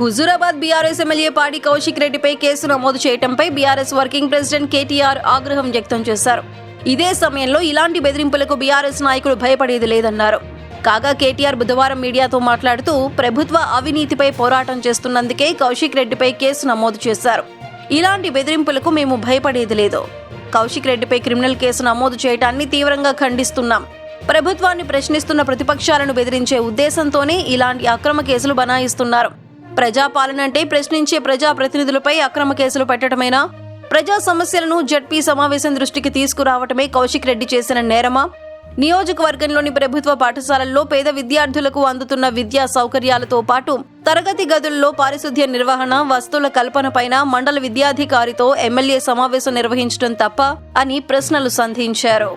Huzurabad BRS MLA పాడి కౌశిక్ రెడ్డిపై case నమోదు చేయడంపై బీఆర్ఎస్ వర్కింగ్ ప్రెసిడెంట్ కేటీఆర్ ఆగ్రహం వ్యక్తం చేశారు. ఇదే సమయంలో ఇలాంటి బెదిరింపులకు బీఆర్ఎస్ నాయకులు భయపడేది లేదన్నారు. కాగా కేటీఆర్ బుధవారం మీడియాతో మాట్లాడుతూ ప్రభుత్వ అవినీతిపై పోరాటం చేస్తున్నందుకే కౌశిక్ రెడ్డిపై కేసు నమోదు చేశారు. ఇలాంటి బెదిరింపులకు మేము భయపడేది లేదు. కౌశిక్ రెడ్డిపై క్రిమినల్ కేసు నమోదు చేయటాన్ని తీవ్రంగా ఖండిస్తున్నాం. ప్రభుత్వాన్ని ప్రశ్నిస్తున్న ప్రతిపక్షాలను బెదిరించే ఉద్దేశంతోనే ఇలాంటి అక్రమ కేసులు బనాయిస్తున్నారు. ప్రజాపాలన అంటే ప్రశ్నించే ప్రజా ప్రతినిధులపై అక్రమ కేసులు పెట్టడమేనా? ప్రజా సమస్యలను జడ్పీ సమావేశం దృష్టికి తీసుకురావటమే కౌశిక్ రెడ్డి చేసిన నేరమా? నియోజకవర్గంలోని ప్రభుత్వ పాఠశాలల్లో పేద విద్యార్థులకు అందుతున్న విద్యా సౌకర్యాలతో పాటు తరగతి గదుల్లో పారిశుద్ధ్య నిర్వహణ వస్తువుల కల్పనపైన మండల విద్యాధికారితో ఎమ్మెల్యే సమావేశం నిర్వహించడం తప్ప అని ప్రశ్నలు సంధించారు.